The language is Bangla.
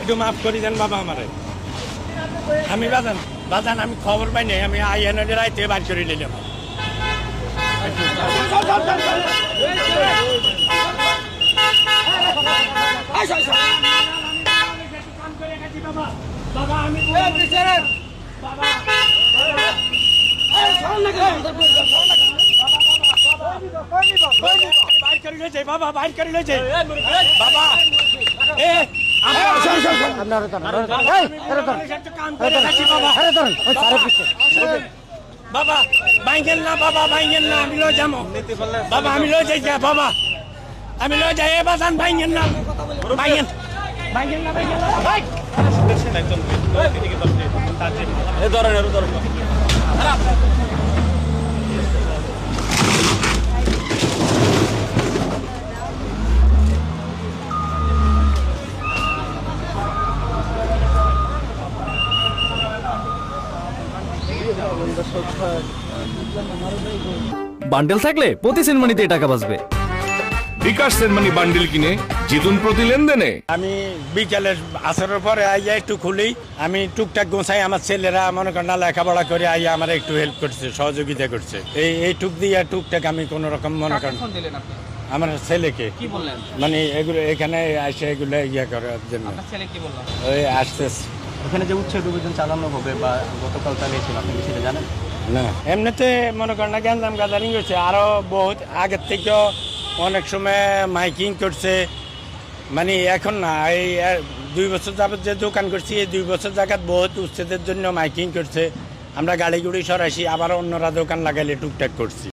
একটু মাফ করে দেন বাবা আমারে আমি বাজান বাজান আমি খবর পাই নাই আমি আইএনএর রাইতে বার করে নিলাম বাবা আমি বাইর করে বাবা বাইর করে লইছে বাবা এ আপনারা ধরেন, ধরেন, ধরেন। এই, ধরেন, ধরেন। কাম করে খাচ্ছি বাবা আরে ধরেন, ওই স্যারের পিছে। বাবা বাইঙ্গেন না বাবা বাইঙ্গেন না আমি লই যাব বাবা আমি লই যাই যা বাবা আমি লই যাই এ বাজান বাইঙ্গেন না না বাইঙ্গেন না ভাই বান্ডেল থাকলে প্রতি সেনমানিতে টাকা বাঁচবে। বিকাশ সেনমানি বান্ডিল কিনে জিতুন প্রতি লেনদেনে। আমি বিকেলের আসরের পরে আইয়া একটু খুলি আমি টুকটাক গোছাই আমার ছেলেরা মনে করেন না লেখাপড়া করে আইয়া আমার একটু হেল্প করছে সহযোগিতা করছে। এই এই টুক দিয়ে টুকটাক আমি কোনো রকম মনে করেন ফোন দিলেন আপনি? আমার ছেলেকে। কি বললেন? মানে এগুলো এখানে এসে এগুলো ইয়ে করার জন্য। আপনার ছেলে কি বলল? ওই আসতেছে। ওখানে যে উচ্ছেদ অভিযান চালানো হবে বা গতকাল চালিয়েছিল আপনি কি সেটা জানেন? না। এমনিতে মনে করেন না গ্যাঞ্জাম গাদারিং হয়েছে আরও বহুত আগের থেকেও অনেক সময় মাইকিং করছে। মানে এখন না, এই দুই বছর যাবত যে দোকান করছি, এই দুই বছর জায়গাত বহুত উচ্ছেদের জন্য মাইকিং করছে। আমরা গাড়ি গুড়ি সরাইছি, আবার অন্যরা দোকান লাগাইলে টুকটাক করছি।